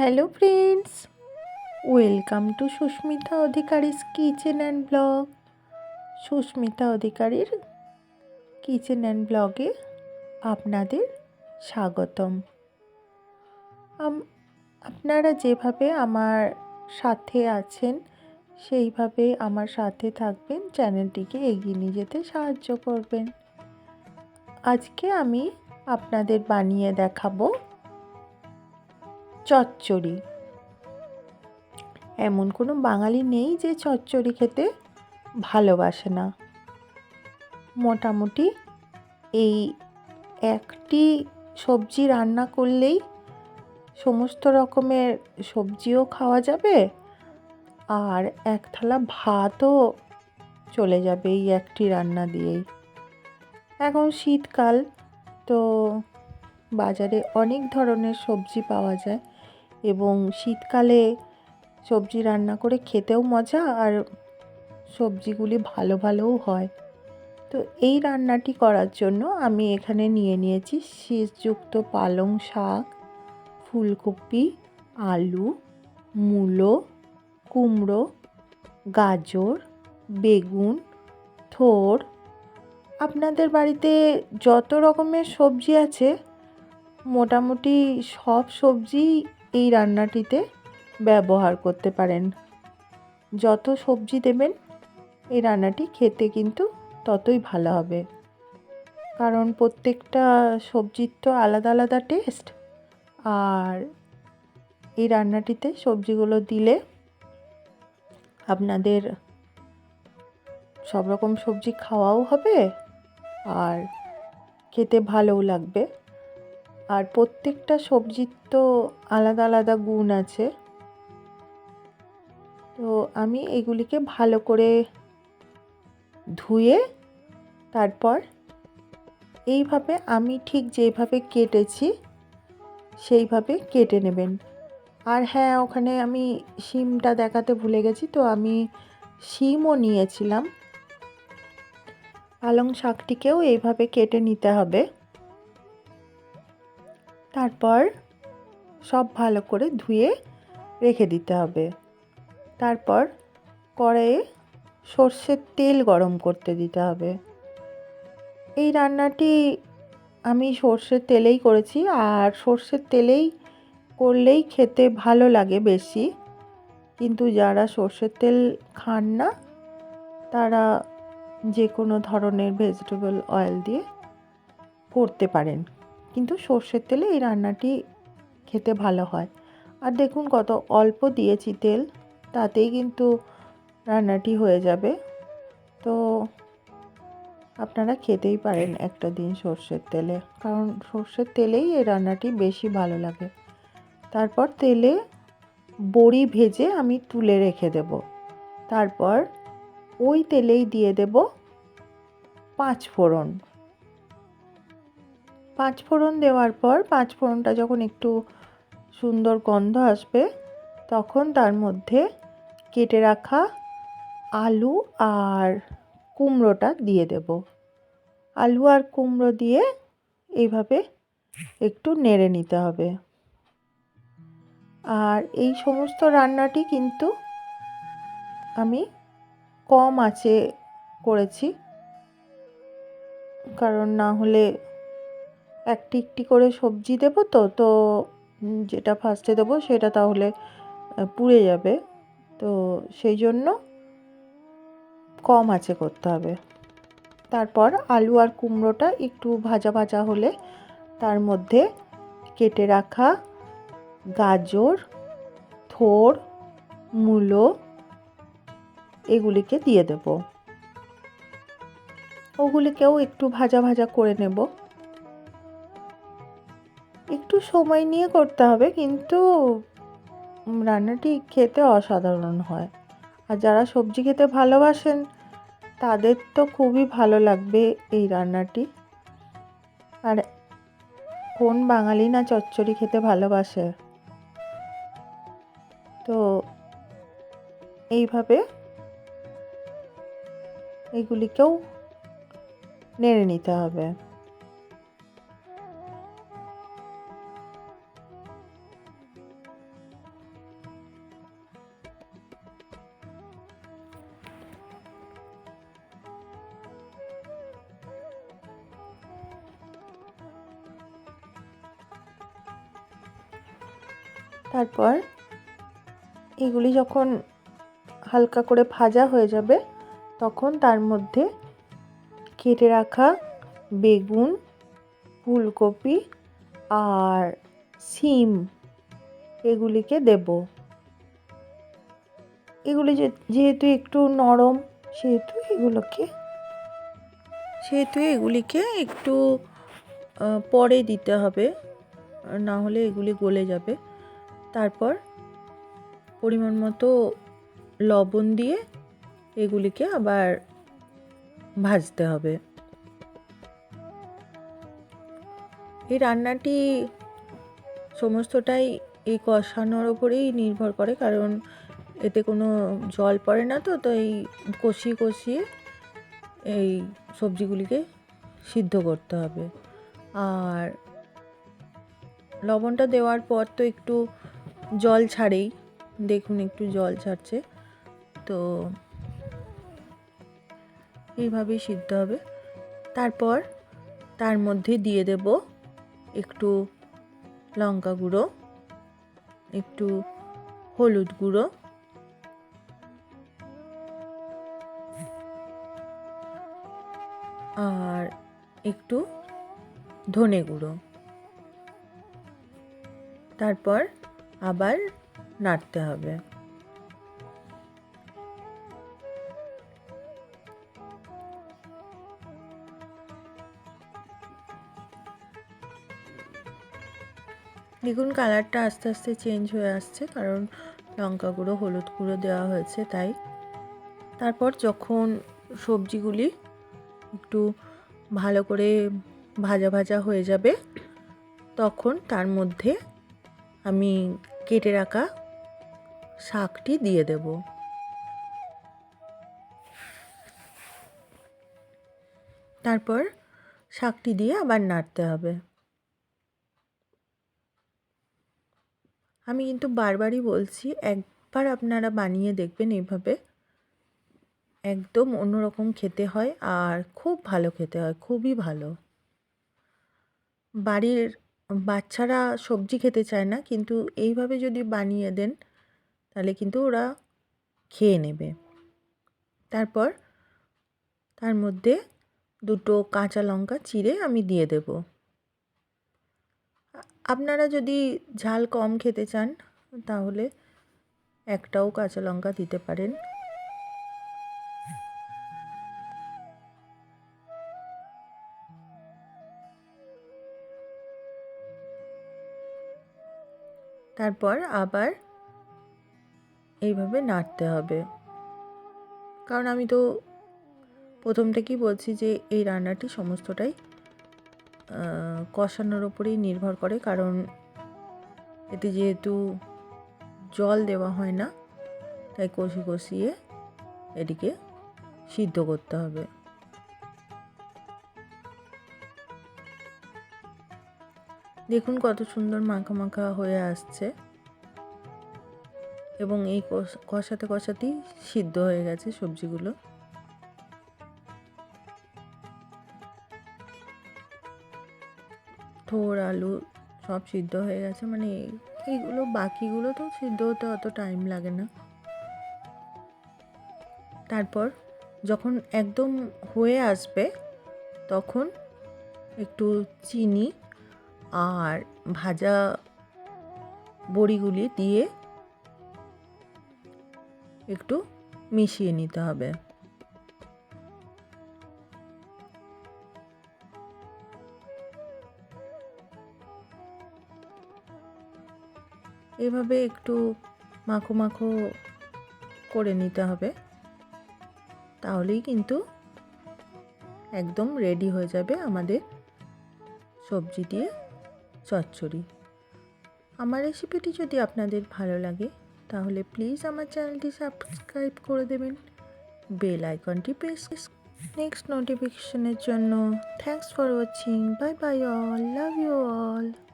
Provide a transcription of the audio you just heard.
Hello friends welcome to Susmita Adhikari's kitchen and blog Susmita অধিকারীর kitchen and ব্লগে আপনাদের স্বাগতম। আপনারা যেভাবে আমার সাথে আছেন, সেইভাবে আমার সাথে থাকবেন, চ্যানেলটিকে এগিয়ে নিয়ে যেতে সাহায্য করবেন। আজকে আমি আপনাদের বানিয়ে দেখাবো চচ্চড়ি। এমন কোনো বাঙালি নেই যে চচ্চড়ি খেতে ভালোবাসে না। মোটামুটি এই একটি সবজি রান্না করলেই সমস্ত রকমের সবজিও খাওয়া যাবে আর এক থালা ভাতও চলে যাবে এই একটি রান্না দিয়েই। এখন শীতকাল তো বাজারে অনেক ধরনের সবজি পাওয়া যায়। এবং শীতকালে সবজি রান্না করে খেতেও মজা আর সবজিগুলি ভালো ভালোও হয়। তো এই রান্নাটি করার জন্য আমি এখানে নিয়ে নিয়েছি শীষযুক্ত পালং শাক, ফুলকপি, আলু, মূলো, কুমড়ো, গাজর, বেগুন, থোর। আপনাদের বাড়িতে যত রকমের সবজি আছে, মোটামুটি সব সবজি এই রান্নাটিতে ব্যবহার করতে পারেন। যত সবজি দেবেন, এই রান্নাটি খেতে কিন্তু ততই ভালো হবে। কারণ প্রত্যেকটা সবজির তো আলাদা আলাদা টেস্ট আর এই রান্নাটিতে সবজিগুলো দিলে আপনাদের সব রকম সবজি খাওয়াও হবে, আর খেতে ভালোও লাগবে। আর প্রত্যেকটা সবজির তো আলাদা আলাদা গুণ আছে। তো আমি এগুলিকে ভালো করে ধুয়ে তারপর এইভাবে আমি ঠিক যেভাবে কেটেছি, সেইভাবে কেটে নেবেন। আর হ্যাঁ ওখানে আমি শিমটা দেখাতে ভুলে গেছি, তো আমি শিমও নিয়েছিলাম। পালং শাকটিকেও এইভাবে কেটে নিতে হবে। তারপর সব ভালো করে ধুয়ে রেখে দিতে হবে। তারপর কড়াইয়ে সর্ষের তেল গরম করতে দিতে হবে। এই রান্নাটি আমি সর্ষের তেলেই করেছি আর সর্ষের তেলেই করলেই খেতে ভালো লাগে বেশি। কিন্তু যারা সর্ষের তেল খান না, তারা যে কোনো ধরনের ভেজিটেবল অয়েল দিয়ে করতে পারেন। কিন্তু সর্ষের তেলে এই রান্নাটি খেতে ভালো হয়। আর দেখুন কত অল্প দিয়েছি তেল, তাতেই কিন্তু রান্নাটি হয়ে যাবে। তো আপনারা খেতেই পারেন একটা দিন সর্ষের তেলে, কারণ সর্ষের তেলেই এই রান্নাটি বেশি ভালো লাগে। তারপর তেলে বড়ি ভেজে আমি তুলে রেখে দেব। তারপর ওই তেলেই দিয়ে দেব পাঁচ ফোড়ন পাঁচ ফোড়ন দেওয়ার পর পাঁচ ফোড়নটা যখন একটু সুন্দর গন্ধ আসবে, তখন তার মধ্যে কেটে রাখা আলু আর কুমড়োটা দিয়ে দেব। আলু আর কুমড়ো দিয়ে এইভাবে একটু নেড়ে নিতে হবে। আর এই সমস্ত রান্নাটি কিন্তু আমি কম আছে করেছি, কারণ না হলে একটি একটি করে সবজি দেবো তো তো যেটা ফার্স্টে দেবো সেটা তাহলে পুড়ে যাবে। তো সেই জন্য কম আছে করতে হবে। তারপর আলু আর কুমড়োটা একটু ভাজা ভাজা হলে তার মধ্যে কেটে রাখা গাজর, থোর, মূলো এগুলিকে দিয়ে দেব। ওগুলিকেও একটু ভাজা ভাজা করে নেব। একটু সময় নিয়ে করতে হবে, কিন্তু রান্নাটি খেতে অসাধারণ হয়। আর যারা সবজি খেতে ভালোবাসেন, তাদের তো খুবই ভালো লাগবে এই রান্নাটি। আর কোন বাঙালি না চচ্চড়ি খেতে ভালোবাসে? তো এইভাবে এগুলিকেও নেড়ে নিতে হবে। তারপর এগুলি যখন হালকা করে ভাজা হয়ে যাবে, তখন তার মধ্যে কেটে রাখা বেগুন, ফুলকপি আর সিম এগুলিকে দেব। এগুলি যেহেতু একটু নরম, সেহেতু এগুলোকে, সেহেতু এগুলিকে একটু পরে দিতে হবে না হলে এগুলি গলে যাবে। তারপর পরিমাণ মতো লবণ দিয়ে এগুলিকে আবার ভাজতে হবে। এই রান্নাটি সমস্তটাই এই কষানোর ওপরেই নির্ভর করে, কারণ এতে কোনো জল পড়ে না তো তো এই কষিয়ে কষিয়ে এই সবজিগুলিকে সিদ্ধ করতে হবে। আর লবণটা দেওয়ার পর তো একটু জল ছাড়েই, দেখুন একটু জল ছাড়ছে, তো এইভাবেই সিদ্ধ হবে। তারপর তার মধ্যে দিয়ে দেব একটু লঙ্কা গুঁড়ো, একটু হলুদ গুঁড়ো। আর একটু ধনে গুঁড়ো। তারপর আবার নাড়তে হবে। দেখুন, কালারটা আস্তে আস্তে চেঞ্জ হয়ে আসছে, কারণ লঙ্কা গুঁড়ো, হলুদ গুঁড়ো দেওয়া হয়েছে তাই। তারপর যখন সবজিগুলি একটু ভালো করে ভাজা ভাজা হয়ে যাবে, তখন তার মধ্যে আমি কেটে রাখা শাকটি দিয়ে দেব। তারপর শাকটি দিয়ে আবার নাড়তে হবে। আমি কিন্তু বারবারই বলছি, একবার আপনারা বানিয়ে দেখবেন এইভাবে। একদম অন্যরকম খেতে হয় আর খুব ভালো খেতে হয়, খুবই ভালো। বাড়ির বাচ্চারা সবজি খেতে চায় না, কিন্তু এইভাবে যদি বানিয়ে দেন, তাহলে কিন্তু ওরা খেয়ে নেবে। তারপর তার মধ্যে দুটো কাঁচা লঙ্কা চিড়ে আমি দিয়ে দেব। আপনারা যদি ঝাল কম খেতে চান, তাহলে একটাও কাঁচা লঙ্কা দিতে পারেন। তারপর আবার এইভাবে নাড়তে হবে। কারণ আমি তো প্রথম থেকেই বলছি যে এই রান্নাটি সমস্তটাই কষানোর ওপরেই নির্ভর করে। কারণ এতে যেহেতু জল দেওয়া হয় না, তাই কষি কষিয়ে এটিকে সিদ্ধ করতে হবে। দেখুন কত সুন্দর মাখা মাখা হয়ে আসছে। এবং এই কষ- কষাতে কষাতেই সিদ্ধ হয়ে গেছে সবজিগুলো। থোর, আলু সব সিদ্ধ হয়ে গেছে। মানে এইগুলো, বাকিগুলো তো সিদ্ধ হতে অত টাইম লাগে না। তারপর যখন একদম হয়ে আসবে, তখন একটু চিনি আর ভাজা বড়িগুলি দিয়ে একটু মিশিয়ে নিতে হবে। এভাবে একটু মাখো মাখো করে নিতে হবে। তাহলেই কিন্তু একদম রেডি হয়ে যাবে আমাদের সবজি দিয়ে। চচ্চড়ি। আমার রেসিপিটি যদি আপনাদের ভালো লাগে, তাহলে প্লিজ আমার চ্যানেলটি সাবস্ক্রাইব করে দেবেন। বেল আইকনটি প্রেস নেক্সট নোটিফিকেশনের জন্য thanks for watching. Bye bye all. Love you all.